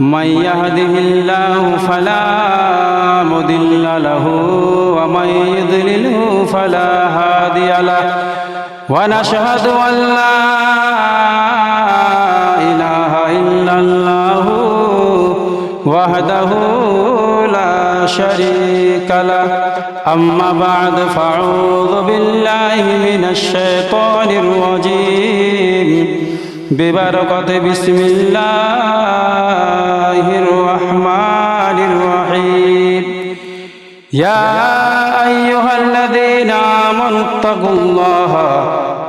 من يهده الله فلا مضل له ومن يضلله فلا هادي له ونشهد أن لا إله إلا الله وحده لا شريك له أما بعد فأعوذ بالله من الشيطان الرجيم বেবারকতে বিসমিল্লাহির রহমানির রহিম ইয়া আইয়ুহাল্লাযীনা আমানুত্তাকুল্লাহা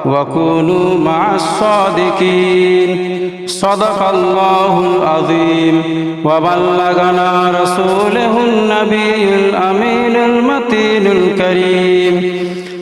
ওয়া কুনু মা'আস সাদিকিন সাদাকাল্লাহুল আযীম। ওয়া বাল্লাগানা রাসূলুহুন নাবিয়্যুল আমিনুল মাতিনুল কারীম।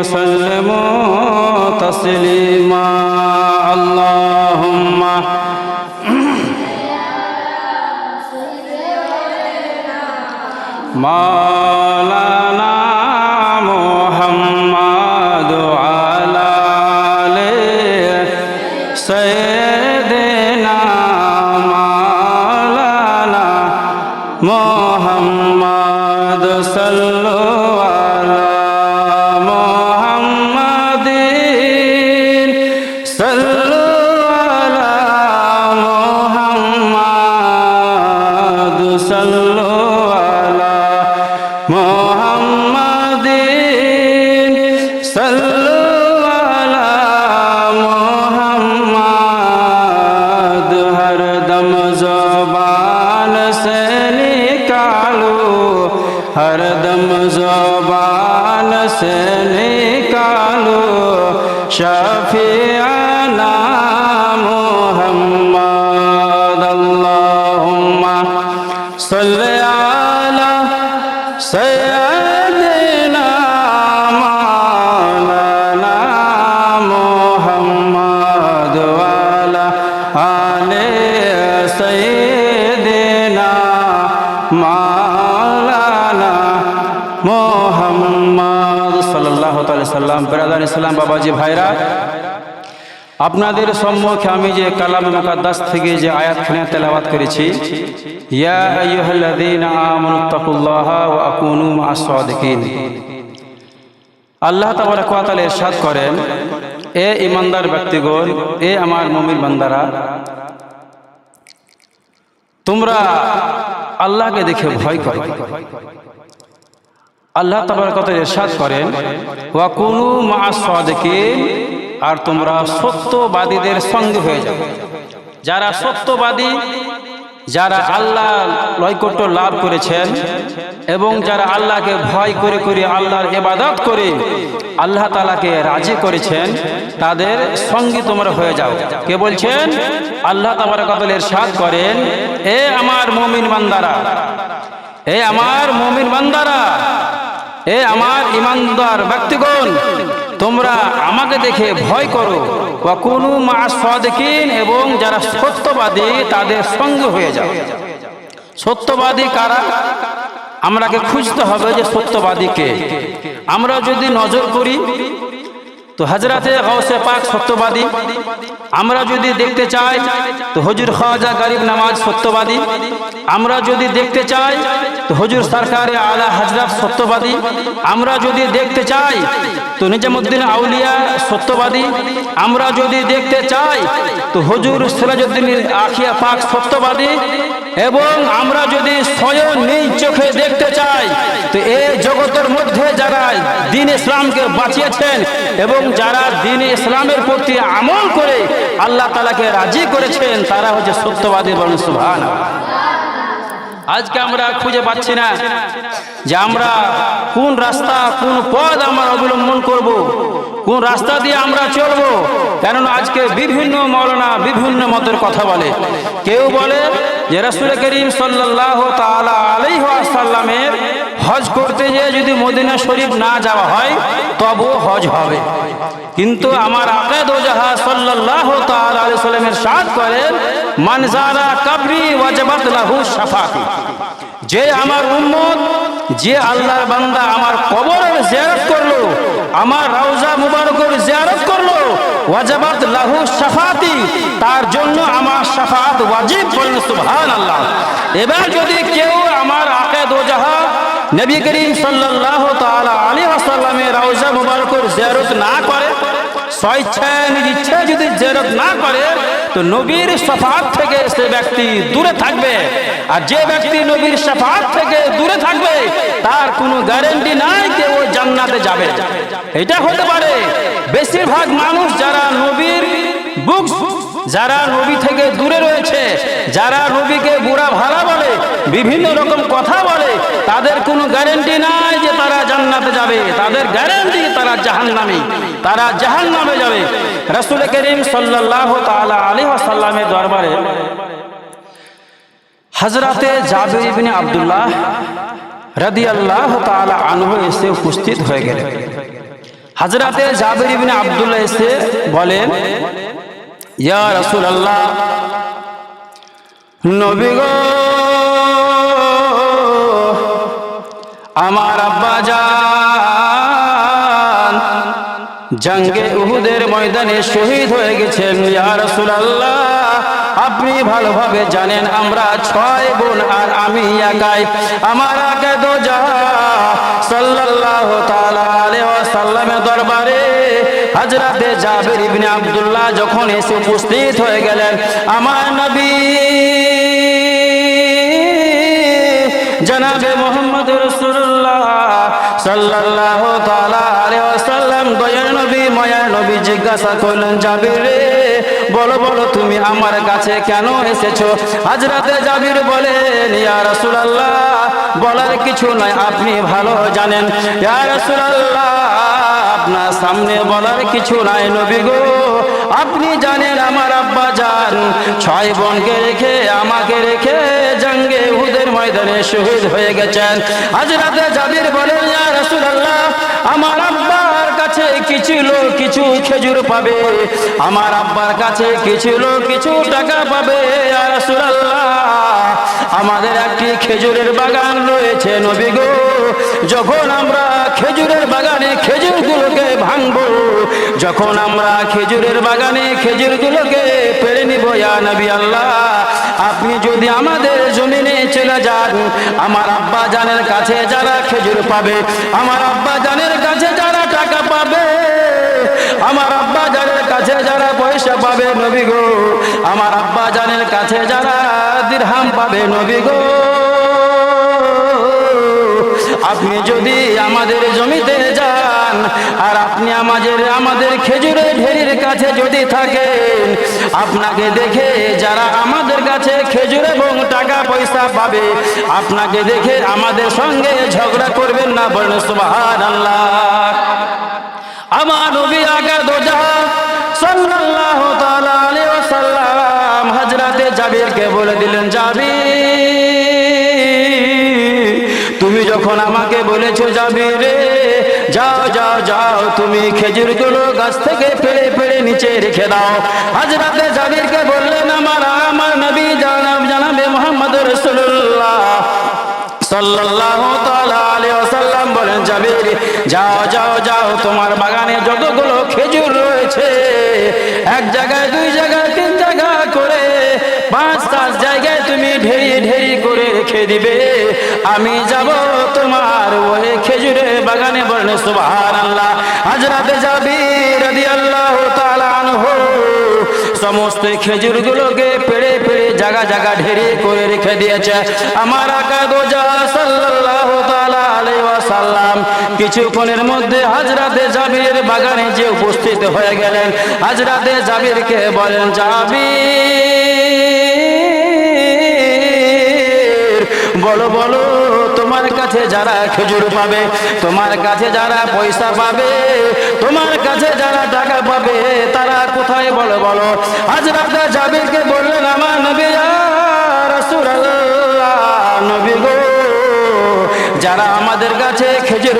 وسلموا تسليما اللهم مولانا সাল্লাম বেরাদান ইসলাম বাবাজি ভাইরা, আপনাদের সম্মুখে আমি যে কালাম মুকাদ্দাস থেকে যে আয়াতখানে তেলাওয়াত করেছি, ইয়া আইয়ুহাল্লাযীনা আমানুত্তাকুল্লাহা ওয়া আকুনু মা'আস সাদিকিন। আল্লাহ তাবারক ওয়া তাআলা ইরশাদ করেন, এ ইমানদার ব্যক্তিগণ, এ আমার মুমিন বান্দারা, তোমরা আল্লাহকে দেখে ভয় করো। আল্লাহ তাবারক ওয়া তাআলা ইরশাদ করেন ওয়া কুনু মা'আস সাদিকিন আর তোমরা সত্যবাদীদের সঙ্গে হয়ে যাও। যারা সত্যবাদী, যারা আল্লাহ লয়কট্য লাভ করেছেন এবং যারা আল্লাহকে ভয় করে করে আল্লাহর এবাদত করে আল্লাহ তালাকে রাজি করেছেন, তাদের সঙ্গে তোমরা হয়ে যাও। কে বলছেন? আল্লাহ তাবার কতলের সাথ করেন, এ আমার মমিন বান্দারা, এ আমার মমিন বান্দারা এ আমার ইমানদার ব্যক্তিগণ, তোমরা আমাকে দেখে ভয় করো। বা কোনো এবং যারা সত্যবাদী, তাদের সঙ্গে হয়ে যাও। সত্যবাদী কারা? আমরাকে খুঁজতে হবে যে সত্যবাদীকে আমরা যদি নজর করি তো হাজরাতে গৌসে পাক সত্যবাদী। আমরা যদি দেখতে চাই, তো হজুর খাজা গরিব নামাজ সত্যবাদী। আমরা যদি দেখতে চাই, তো হজুর সরকারে আলা হাজরাত সত্যবাদী। আমরা যদি দেখতে চাই, তো নিজামুদ্দিন আউলিয়া সত্যবাদী। আমরা যদি দেখতে চাই, তো হজুর সিরাজউদ্দিন আখিয়া পাক সত্যবাদী। এবং আমরা যদি স্বয়ং নিজ চোখে দেখতে চাই, তো এই জগতের মধ্যে যারা দিন ইসলামকে বাঁচিয়েছেন এবং যারা দিন ইসলামের প্রতি আমল করে আল্লাহ তালাকে রাজি করেছেন, তারা হচ্ছে সত্যবাদী বলেন সুভান আজকে আমরা খুঁজে পাচ্ছি না যে আমরা কোন রাস্তা, কোন পথ আমরা অবলম্বন করব। কোন রাস্তা দিয়ে আমরা চলবো? কেননা আজকে বিভিন্ন মৌলানা বিভিন্ন মতের কথা বলে। কেউ বলে যে রসুল করিম সাল্লাহ তালা আলাইসাল্লামের হজ করতে গিয়ে যদি মদিনা শরীফ না যাওয়া হয়, তবুও হজ হবে। কিন্তু আমার আকাদ জাহা সাল্লাহ তালা সাল্লামের সাথ করেন মানজারা কাবরি ওয়াজবাত লাহু যে আমার উম্মত, যে আল্লাহর বান্দা আমার কবরের জিয়ারত করল আমার রাউজা মুবারকর জিয়ারত করল। ওয়াজাবাত লাহু সাফাতি তার জন্য আমার সাফাত ওয়াজিব বলেন সুবহানাল্লাহ। এবার যদি কেউ আমার আকাদ ওজাহা নবী করিম সাল্লাল্লাহু তাআলা আলাইহি ওয়াসাল্লামের রওজা মুবারকর জিয়ারত না করে যদি জেরত না করে, তো নবীর থেকে সে ব্যক্তি দূরে থাকবে। আর যে ব্যক্তি নবীর সাফাত থেকে দূরে থাকবে, তার কোনো গ্যারেন্টি নাই যে ও জান্নাতে যাবে। এটা হতে পারে। বেশিরভাগ মানুষ যারা নবীর বুক যারা নবী থেকে দূরে রয়েছে, যারা নবীকে বুড়া ভাড়া বলে, বিভিন্ন রকম কথা বলে, তাদের কোনো গ্যারেন্টি নাই যে তারা জান্নাতে যাবে। তাদের গ্যারেন্টি তারা জাহান নামে তারা জাহান্নামে যাবে। রাসূল করিম সাল্লাল্লাহু তাআলা আলাইহি ওয়াসাল্লামের দরবারে হযরতে জাবির আব্দুল্লাহ রাদিয়াল্লাহু তাআলা আনহু এসে উপস্থিত হয়ে গেলেন। হযরতে জাবির আব্দুল্লাহ এসে বলেন ইয়া রাসূলুল্লাহ। নবী গো আমার আব্বা জঙ্গে উহুদের ময়দানে শহীদ হয়ে গেছেন। ইয়া রাসূলুল্লাহ আপনি ভালোভাবে জানেন আমরা ছয় বোন আর আমি একাই। আমার দো যা সাল্লাল্লাহু তাআলা আলাইহি ওয়াসাল্লামের দরবারে হযরতে জাবির ইবনে আব্দুল্লাহ যখন এসে উপস্থিত হয়ে গেলেন, আমার নবী জনাবে মোহাম্মদ রসুল্লাহ সাল্লাল্লাহু তাআলা আলাইহি ওয়াসাল্লাম, দয়ার নবী, মায়ার নবী জিজ্ঞাসা করলেন, জাবির রে, বলো বলো, তুমি আমার কাছে কেন এসেছ? হাজরাতে জাবির বলেন, ইয়া রাসূলুল্লাহ, বলার কিছু নয় আপনি ভালো জানেন। ইয়া রাসূলুল্লাহ আপনার সামনে বলার কিছু নাই নবী গো। আপনি জানেন আমার আব্বা যান, ছয় বোনকে রেখে, আমাকে রেখে জঙ্গে উদের ময়দানে শহীদ হয়ে গেছেন। হাজরাতে জাবির বলেন আমার কাছে লোক কিছু খেজুর পাবে। আমার আব্বার কাছে কিছু লোক কিছু টাকা পাবে। রাসূলুল্লাহ, আমাদের একটি খেজুরের বাগান রয়েছে নবী গো। যখন আমরা খেজুরের বাগানে খেজুরগুলোকে ভাঙবো, যখন আমরা খেজুরের বাগানে খেজুরগুলোকে পেরে নিব, ইয়া নবী আল্লাহ, আপনি যদি আমাদের জমিনে চলে যান, আমার আব্বা জানের কাছে যারা খেজুর পাবে, আমার আব্বা জানের কাছে যারা টাকা পাবে। আমার আব্বা জানের কাছে যারা পয়সা পাবে নবী গো, আমার আব্বা জানের কাছে যারা দিরহাম পাবে নবী গো। আপনি যদি আমাদের জমিতে যান, আর আপনি আমাদের আমাদের খেজুরের ঢেরির কাছে যদি থাকেন, আপনাকে দেখে যারা আমাদের কাছে খেজুর এবং টাকা পয়সা পাবে, আপনাকে দেখে আমাদের সঙ্গে ঝগড়া করবেন না বলেন সুবহান আল্লাহ আমার নবী আগা দোজা সাল্লাল্লাহু তাআলা আলাইহি ওয়াসাল্লাম হযরতে জাবিরকে বলে দিলেন জাবির তুমি যখন আমাকে বলেছ যাবি রে যাও যাও যাও, তুমি খেজুরগুলো গাছ থেকে পেড়ে পেড়ে নিচে রেখে দাও। হাজরাতে জাবিরকে বললেন, আমার আমার নবী জানাব, জানাবে মোহাম্মদ রসুল্লাহ সাল্লাল্লাহু তাআলা আলাইহি ওয়াসাল্লাম বলেন, জাবির, যাও যাও যাও, তোমার বাগানে এক জায়গায়, দুই জায়গায়, তিন জায়গা করে পাঁচ, সাত জায়গায় তুমি ঢেরি ঢেরি করে রেখে দিবে। আমি যাব তোমার ওই খেজুরের বাগানে বলেন সুবহান আল্লাহ হাজরাতে যাবি রাদি আল্লাহ সমস্ত খেজুরগুলোকে পেড়ে পেড়ে জায়গা জায়গা ঢেরি করে রেখে দিয়েছে। আমার আকা দোজা সাল্লাল্লাহু ওয়াসাল্লাম কিছুক্ষণের মধ্যে হাজরাতে জাবির বাগানে যে উপস্থিত হয়ে গেলেন, হাজরাতে জাবিরকে বলেন, জাবির, বলো বলো, তোমার কাছে যারা খেজুর পাবে, তোমার কাছে যারা পয়সা পাবে, তোমার কাছে যারা টাকা পাবে, তারা কোথায়? বলো বলো। হাজরাতে জাবিরকে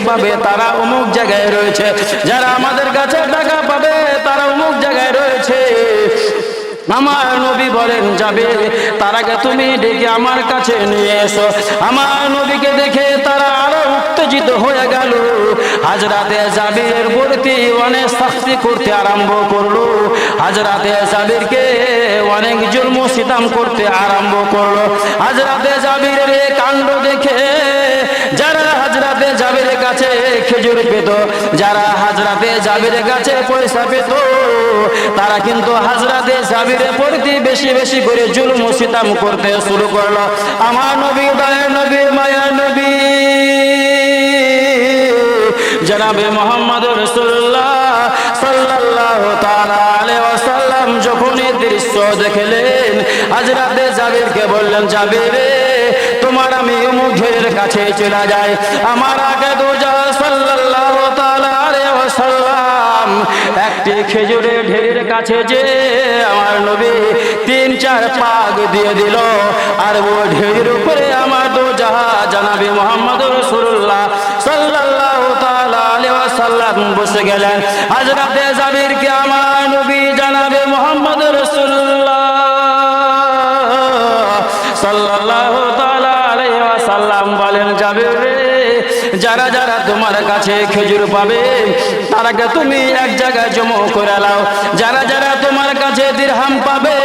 পাবে তারা অমুক জায়গায় রয়েছে। যারা আমাদের কাছে টাকা পাবে, তারা অমুক জায়গায় রয়েছে। আমার নবী বলেন, যাবে। তারাকে তুমি ডেকে আমার কাছে নিয়ে এসো। আমার নবীকে দেখে তারা আরও উত্তেজিত হয়ে গেল। হাজরাতে জাবিরের প্রতি অনেক শাস্তি করতে আরম্ভ করল। হাজরাতে জাবিরকে অনেক জন্ম সিতাম করতে আরম্ভ করল। হাজরাতে জাবিরের কাণ্ড দেখে কাছে খেজুর পেত, যারা হাজরাতে জাবিরের কাছে পয়সা পেত, তারা কিন্তু হাজরাতে বেশি বেশি করে করতে শুরু করল। আমার নবী দয়া নবী মায়া নবী, জনাবে মোহাম্মদ রসুল্লাহ এই দৃশ্য দেখলেন, হাজরাতে জাবিরকে বললেন, জাবির তোমার আমি মুখের কাছে চলে যাই। আমার আগে দোজা ওয়াসাল্লাম একটি খেজুরের ঢেরের কাছে যে আমার নবী তিন, চার পাক দিয়ে দিল। আর ও উপরে আমার জানাবি মোহাম্মদ রসুল্লাহ ওয়াসাল্লাম বসে গেলেন। হযরতে জাবিরকে আমার নবী তোমার কাছে খেজুর পাবে। তারাকে তুমি এক জায়গায় জমা করে নাও। যারা যারা তোমার কাছে দিরহাম পাবে,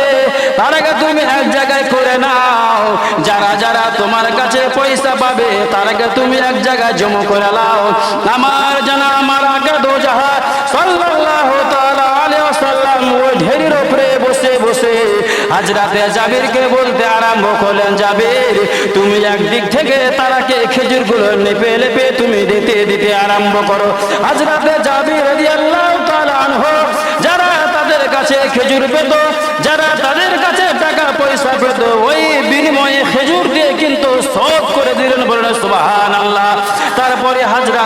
তারাকে তুমি এক জায়গায় করে নাও। যারা যারা তোমার কাছে পয়সা পাবে, তারাকে তুমি এক জায়গায় জমা করে নাও। আমার জানা, আমার আগে দো জাহা সাল্লাল্লাহু তাআলা আলাইহি ওয়াসাল্লাম ওই ঢেরির উপরে বসে বসে হাজরাতে জাবিরকে বলতে আরম্ভ করলেন, জাবির, তুমি একদিক থেকে তারাকে খেজুরগুলো নেপে লেপে তুমি দিতে দিতে আরম্ভ করো। হাজরাতে জাবির রাদিয়াল্লাহু তাআলা আনহু, যারা তাদের কাছে খেজুর পেত, যারা তাদের কাছে টাকা পয়সা পেত, ওই বিনিময়ে খেজুর দিয়ে কিন্তু সব করে দিলেন বলেন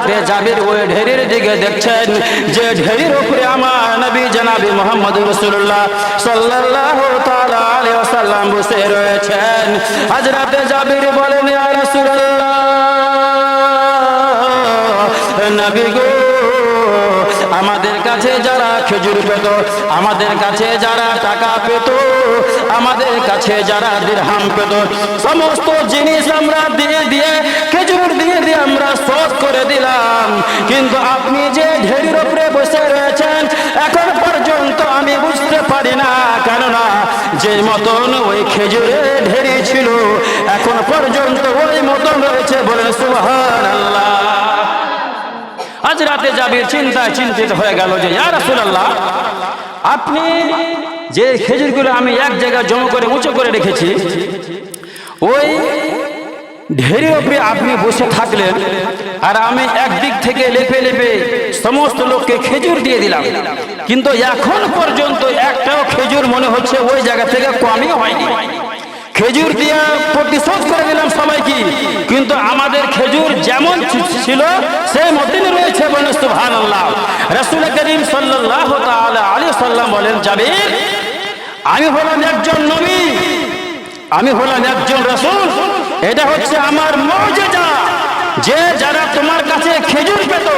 হাজরাতে জাবির ওই ঢেরির দিকে দেখছেন যে ঢেরির উপরে আমার নবী জনাবি মোহাম্মদ রসুল্লাহ সাল্লাল্লাহু তাআলা আলাইহি ওয়াসাল্লাম বসে রয়েছেন। হাজরাতে জাবির বলেন নবী গো, আমাদের কাছে যারা খেজুর পেত, আমাদের কাছে যারা টাকা পেত, আমাদের কাছে যারা দিরহাম পেত, সমস্ত জিনিস আমরা দিয়ে দিয়ে করে দিলাম। কিন্তু আপনি যে ঢেরির উপরে বসে রয়েছেন, এখন পর্যন্ত আমি বুঝতে পারি না। কেননা যে মতন ওই খেজুরে ঢেরি ছিল, এখন পর্যন্ত ওই মতন রয়েছে বলে সুহান আল্লাহ আজ রাতে যাবির চিন্তায় চিন্তিত হয়ে গেল যে, ইয়া রাসূলুল্লাহ, আপনি যে খেজুরগুলো আমি এক জায়গায় জমা করে উঁচু করে রেখেছি, ওই ঢেরের উপরে আপনি বসে থাকলেন আর আমি একদিক থেকে লেপে লেপে সমস্ত লোককে খেজুর দিয়ে দিলাম। কিন্তু এখন পর্যন্ত একটাও খেজুর মনে হচ্ছে ওই জায়গা থেকে কমই হয়নি। খেজুর দিয়ে প্রতিশোধ করে দিলাম সবাইকে। কিন্তু আমাদের খেজুর যেমন ছিল সেই মতনই রয়েছে বলে সুবহান আল্লাহ রসুল করিম সাল্লাহ আলী সাল্লাম বলেন, জাবির, আমি হলাম একজন নবী, আমি হলাম একজন রসুল। এটা হচ্ছে আমার মর্যাদা। যে যারা তোমার কাছে খেজুর পেত,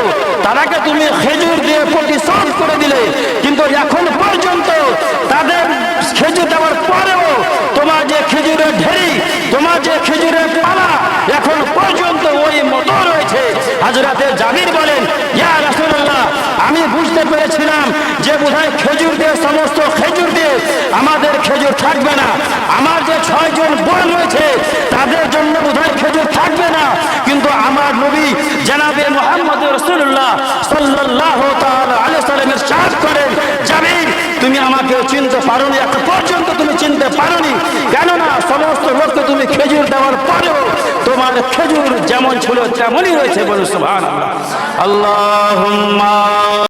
তারাকে তুমি খেজুর দিয়ে প্রতিশোধ করে দিলে। কিন্তু এখন পর্যন্ত তাদের খেজুর দেওয়ার পরেও তোমার যে খেজুরের ঢেরি তোমার যে খেজুরের পালা, এখন পর্যন্ত ওই মতো রয়েছে। হাজরাতে জাবির বলেন, ইয়া রাসুল্লাহ আমি বুঝতে পেরেছিলাম যে বোধহয় খেজুর দিয়ে সমস্ত লোককে তুমি খেজুর দেওয়ার পরেও তোমার খেজুর যেমন ছিল তেমনই রয়েছে বলে সুভান আল্লাহ